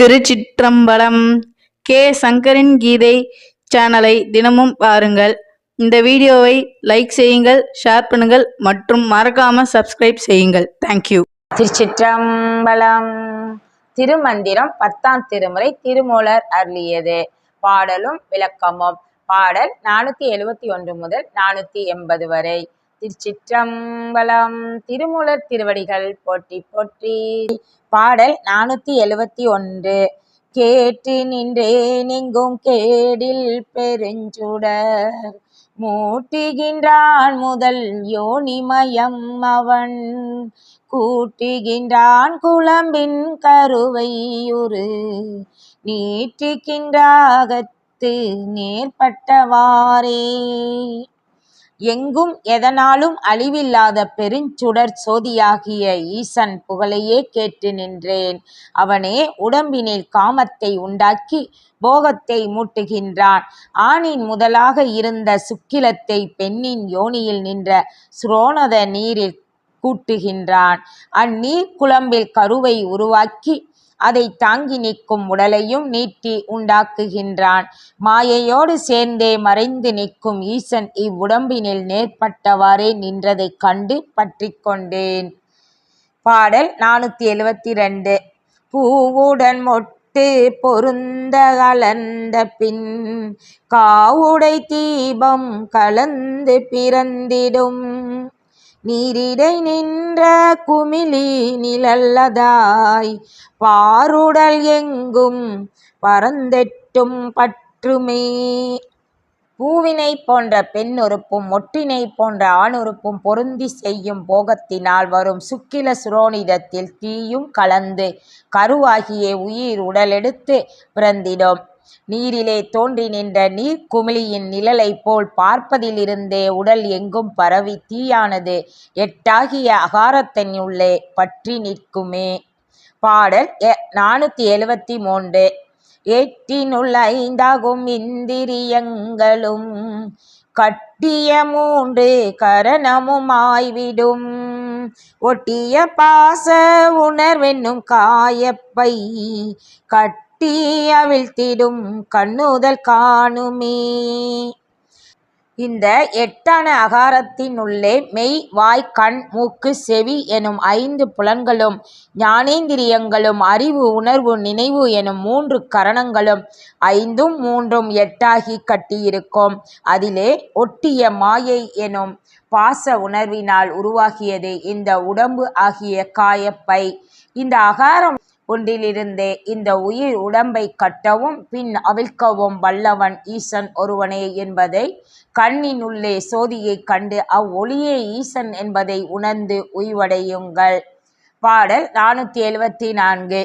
திருச்சிற்றம்பலம் K. சங்கரின் கீதை சேனலை தினமும் பாருங்கள். இந்த வீடியோவை லைக் செய்யுங்கள் ஷேர் பண்ணுங்கள் மற்றும் மறக்காம சப்ஸ்கிரைப் செய்யுங்கள். தேங்க்யூ திருச்சிற்றம்பலம் திருமந்திரம் பத்தாம் திருமுறை திருமூலர் அருளியது. பாடலும் விளக்கமும். பாடல் நானூற்றி எழுவத்தி ஒன்று முதல் நானூற்றி எண்பது வரை. திருச்சிற்றம்பலம் திருமூலர் திருவடிகள் போற்றி போற்றி. பாடல் நானூற்றி எழுவத்தி ஒன்று. கேட்டு நின்றேன் எங்கும் கேடில் பெருஞ்சுடர். மூட்டுகின்றான் முதல் யோனிமயம் அவன். கூட்டுகின்றான் குழம்பின் கருவையுறு நீட்டுகின்றாகத்து நேர்பட்டவாறே. எங்கும் எதனாலும் அழிவில்லாத பெருஞ்சுடர் சோதியாகிய ஈசன் புகழையே கேட்டு நின்றேன். அவனே உடம்பினில் காமத்தை உண்டாக்கி போகத்தை மூட்டுகின்றான். ஆணின் முதலாக இருந்த சுக்கிலத்தை பெண்ணின் யோனியில் நின்ற சுரோணத நீரில் கூட்டுகின்றான். அந்நீர் குழம்பில் கருவை உருவாக்கி அதை தாங்கி நிற்கும் உடலையும் நீட்டி உண்டாக்குகின்றான். மாயையோடு சேர்ந்தே மறைந்து நிற்கும் ஈசன் இவ்வுடம்பினில் நேர்பட்டவாறே நின்றதைக் கண்டு பற்றி கொண்டேன். பாடல் நானூற்றி எழுவத்தி ரெண்டு பூவுடன் மொட்டு பொருந்த கலந்த பின் காவுடை தீபம் கலந்து பிறந்திடும். நீரிடை நின்ற குமிழி நிழல்லதாய் பாருடல் எங்கும் பரந்தெட்டும் பற்றுமே. பூவினை போன்ற பெண்ணுறுப்பும் ஒற்றினை போன்ற ஆண் உறுப்பும் பொருந்தி செய்யும் போகத்தினால் வரும் சுக்கில சுரோனிதத்தில் தீயும் கலந்து கருவாகிய உயிர் உடலெடுத்து பிறந்திடும். நீரிலே தோன்றி நின்ற நீர் குமிழியின் நிழலைப் போல் பார்ப்பதிலிருந்தே உடல் எங்கும் பரவி தீயானது எட்டாகிய அகாரத்தினுள்ளே பற்றி நிற்குமே. பாடல் நானூற்றி எழுவத்தி மூன்று. எட்டினுள் ஐந்தாகும் இந்திரியங்களும் கட்டிய மூன்று கரணமும் ஆய்விடும். ஒட்டிய பாச உணர்வென்னும் காயப்பை கட்டி அவிழ்த்திடும் கண்ணுதல் காணுமே. இந்த எட்டான அகாரத்தினுள்ளே மெய் வாய் கண் மூக்கு செவி எனும் ஐந்து புலன்களும் ஞானேந்திரியங்களும் அறிவு உணர்வு நினைவு எனும் மூன்று கரணங்களும் ஐந்தும் மூன்றும் எட்டாகி கட்டியிருக்கும். அதிலே ஒட்டிய மாயை எனும் பாச உணர்வினால் உருவாகியது இந்த உடம்பு ஆகிய காயப்பை. இந்த அகாரம் ஒன்றிலிருந்தே இந்த உயிர் உடம்பை கட்டவும் பின் அவிழ்க்கவும் வல்லவன் ஈசன் ஒருவனே என்பதை கண்ணின் உள்ளே சோதியைக் கண்டு அவ்வொளியே ஈசன் என்பதை உணர்ந்து உய்வடையுங்கள். பாடல் நானூற்றி எழுபத்தி நான்கு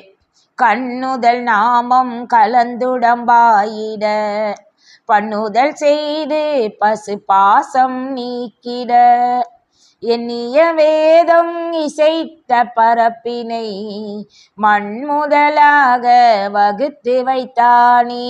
கண்ணுதல் நாமம் கலந்துடம்பாயிட பண்ணுதல் செய்து பசு பாசம் நீக்கிட. எண்ணிய வேதம் இசைத்த பரப்பினை மண் முதலாக வகுத்து வைத்தானே.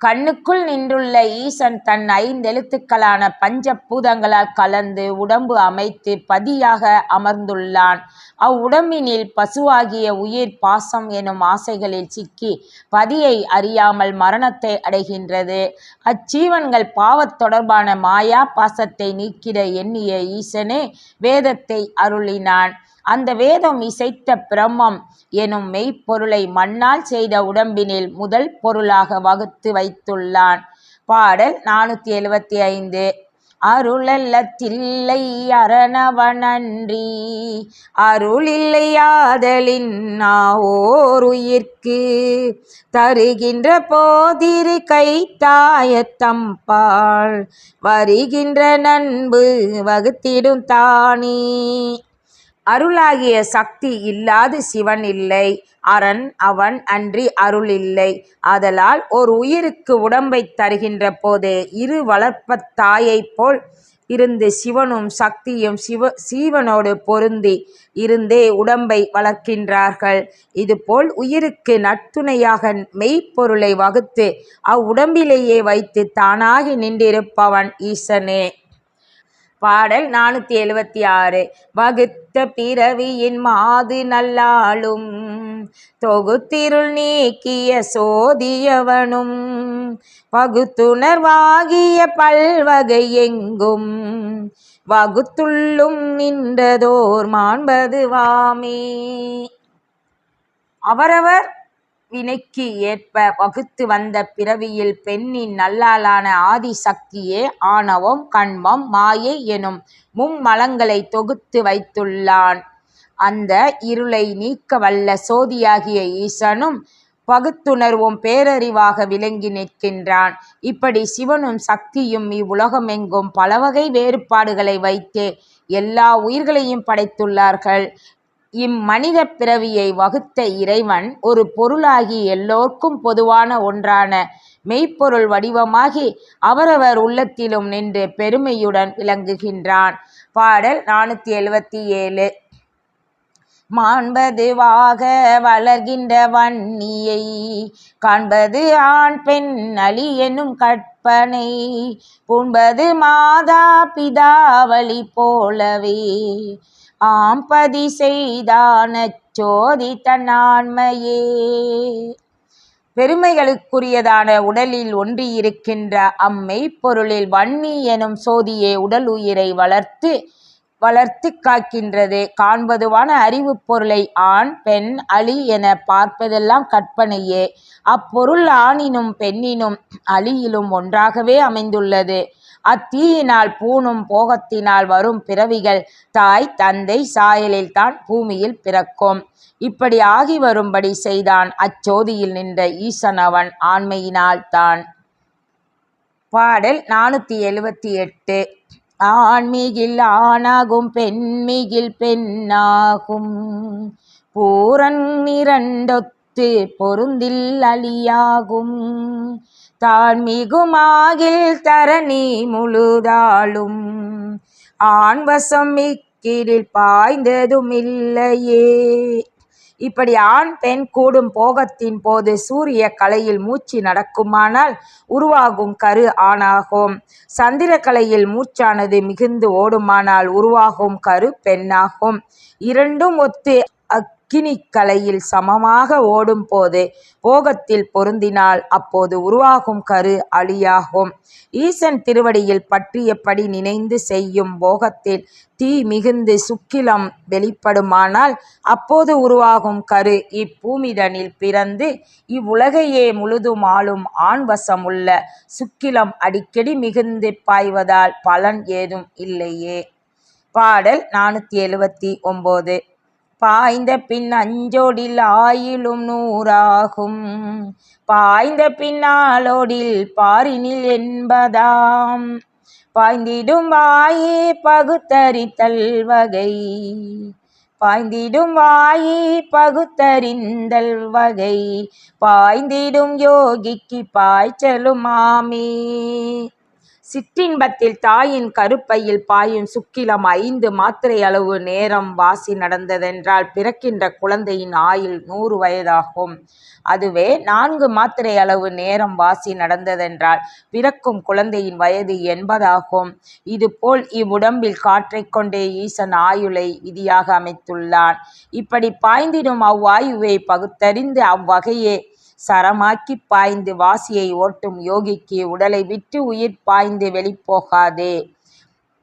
கண்ணுக்குள் நின்றுள்ள ஈசன் தன் ஐந்தெழுத்துக்களான பஞ்ச பூதங்களால் கலந்து உடம்பு அமைத்து பதியாக அமர்ந்துள்ளான். அவ்வுடம்பினில் பசுவாகிய உயிர் பாசம் எனும் ஆசைகளில் சிக்கி பதியை அறியாமல் மரணத்தை அடைகின்றது. அச்சீவன்கள் பாவத் தொடர்பான மாயா பாசத்தை நீக்கிட எண்ணிய ஈசனே வேதத்தை அருளினான். அந்த வேதம் இசைத்த பிரம்மம் எனும் மெய்ப்பொருளை மண்ணால் செய்த உடம்பினில் முதல் பொருளாக வகுத்து வைத்துள்ளான். பாடல் நானூற்றி எழுவத்தி ஐந்து. அருளல்லத்தில்லை அரணவனன்றி அருளில்லையாதலின் நாவோருயிர்க்கு தருகின்ற போதிரு கை தாயத்தம்பாள் வருகின்ற நண்பு வகுத்திடும் தானே. அருளாகிய சக்தி இல்லாது சிவன் இல்லை. அரண் அவன் அன்றி அருள் இல்லை. ஆதலால் ஓர் உயிருக்கு உடம்பை தருகின்ற போது இரு வளர்ப்ப தாயைப் போல் இருந்து சிவனும் சக்தியும் சிவ சீவனோடு பொருந்தி இருந்தே உடம்பை வளர்க்கின்றார்கள். இதுபோல் உயிருக்கு நட்துணையாக மெய்ப்பொருளை வகுத்து அவ்வுடம்பிலேயே வைத்து தானாகி நின்றிருப்பவன் ஈசனே. பாடல் நானூற்றி எழுபத்தி ஆறு. வகுத்த பிறவியின் மாது நல்லாளும் தொகுத்திருள் நீக்கிய சோதியவனும் பகுத்துணர்வாகிய பல்வகை எங்கும் வகுத்துள்ளும் நின்றதோர் மாண்பது வாமே. அவரவர் வினைக்கு ஏற்ப வகுத்து வந்த பிறவியில் பெண்ணின் நல்லாளான ஆதி சக்தியே ஆணவம் கண்மம் மாயை எனும் மும்மலங்களை தொகுத்து வைத்துள்ளான். அந்த இருளை நீக்க வல்ல சோதியாகிய ஈசனும் பகுத்துணர்வும் பேரறிவாக விளங்கி நிற்கின்றான். இப்படி சிவனும் சக்தியும் இவ்வுலகமெங்கும் பலவகை வேறுபாடுகளை வைத்தே எல்லா உயிர்களையும் படைத்துள்ளார்கள். இம்மனித பிறவியை வகுத்த இறைவன் ஒரு பொருளாகி எல்லோர்க்கும் பொதுவான ஒன்றான மெய்ப்பொருள் வடிவமாகி அவரவர் உள்ளத்திலும் நின்று பெருமையுடன் விளங்குகின்றான். பாடல் நானூற்றி எழுவத்தி ஏழு. மாண்பதுவாக வளர்கின்ற வன்னியை காண்பது ஆண் பெண் அலி எனும் கற்பனை பூண்பது மாதா பிதாவளி போலவே ஆம்பதி செய்தான சோதி தன்னாண்மையே பெருமைகளுக்குரியதான உடலில் ஒன்றியிருக்கின்ற அம்மெய்ப்பொருளில் வன்னி எனும் சோதியே உடல் உயிரை வளர்த்து வளர்த்து காக்கின்றது. காண்பதுவான அறிவுப் பொருளை ஆண் பெண் அலி என பார்ப்பதெல்லாம் கற்பனையே. அப்பொருள் ஆணினும் பெண்ணினும் அலியிலும் ஒன்றாகவே அமைந்துள்ளது. அத்தீயினால் பூணும் போகத்தினால் வரும் பிறவிகள் தாய் தந்தை சாயலில் தான் பூமியில் பிறக்கும். இப்படி ஆகி வரும்படி செய்தான் அச்சோதியில் நின்ற ஈசன் அவன் ஆண்மையினால் தான் பாடல் நானூற்றி எழுவத்தி எட்டு. ஆண்மிகில் ஆணாகும் பெண்மிகில் பெண்ணாகும். பூரன் இரண்டொத்து பொருந்தில் அலியாகும் தான் மிகுமாகில் தரணி முழுதாளும். ஆண்வசம் மிக்கிரில் பாய்ந்ததுமில்லையே இப்படி ஆண் பெண் கூடும் போகத்தின் போது சூரிய கலையில் மூச்சு நடக்குமானால் உருவாகும் கரு ஆணாகும். சந்திர கலையில் மூச்சானது மிகுந்து ஓடுமானால் உருவாகும் கரு பெண்ணாகும். இரண்டும் ஒத்து அக் அக்கினி கலையில் சமமாக ஓடும் போது போகத்தில் பொருந்தினால் அப்போது உருவாகும் கரு அழியாகும். ஈசன் திருவடியில் பற்றியபடி நினைந்து செய்யும் போகத்தில் தீ மிகுந்து சுக்கிலம் வெளிப்படுமானால் அப்போது உருவாகும் கரு இப்பூமிதனில் பிறந்து இவ்வுலகையே முழுதும் ஆளும் ஆண் வசமுள்ள சுக்கிலம் அடிக்கடி மிகுந்து பாய்வதால் பலன் ஏதும் இல்லையே. பாடல் நானூற்றி எழுவத்தி ஒம்பது. பாய்ந்த பின் அஞ்சோடில் ஆயிலும் நூறாகும். பாய்ந்த பின்னாலோடில் பாரினில் என்பதாம். பாய்ந்திடும் வாயே பகுத்தறித்தல் வகை. பாய்ந்திடும் வாயே பகுத்தறிந்தல் வகை. பாய்ந்திடும் யோகிக்கு பாய்ச்சலும் மாமே சிற்றின்பத்தில் தாயின் கருப்பையில் பாயும் சுக்கிலம் ஐந்து மாத்திரை அளவு நேரம் வாசி நடந்ததென்றால் பிறக்கின்ற குழந்தையின் ஆயுள் நூறு வயதாகும். அதுவே நான்கு மாத்திரை அளவு நேரம் வாசி நடந்ததென்றால் பிறக்கும் குழந்தையின் வயது எண்பதாகும். இதுபோல் இவ்வுடம்பில் காற்றைக் கொண்டே ஈசன் ஆயுளை விதியாக அமைத்துள்ளான். இப்படி பாய்ந்திடும் அவ்வாயுவை பகுத்தறிந்து அவ்வகையே சரமாக்கிப் பாய்ந்து வாசியை ஓட்டும் யோகிக்கு உடலை விட்டு உயிர் பாய்ந்து வெளிப்போகாதே.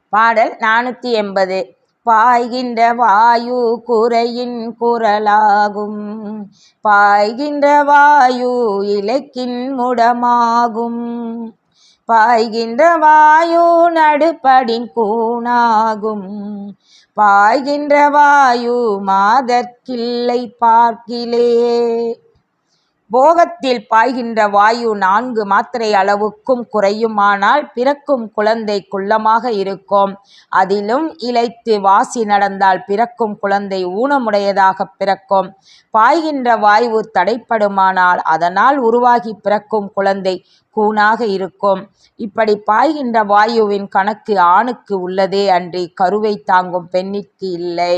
பாடல் நானூற்றி எண்பது. பாய்கின்ற வாயு குறையின் குரலாகும். பாய்கின்ற வாயு இலக்கின் முடமாகும். பாய்கின்ற வாயு நடுப்படின் கூணாகும். பாய்கின்ற வாயு மாதற்கில்லை பார்க்கிலே. போகத்தில் பாய்கின்ற வாயு நான்கு மாத்திரை அளவுக்கும் குறையுமானால் பிறக்கும் குழந்தை குள்ளமாக இருக்கும். அதிலும் இழைத்து வாசி நடந்தால் பிறக்கும் குழந்தை ஊனமுடையதாக பிறக்கும். பாய்கின்ற வாயு தடைப்படுமானால் அதனால் உருவாகி பிறக்கும் குழந்தை கூனாக இருக்கும். இப்படி பாய்கின்ற வாயுவின் கணக்கு ஆணுக்கு உள்ளதே அன்றி கருவை தாங்கும் பெண்ணிற்கு இல்லை.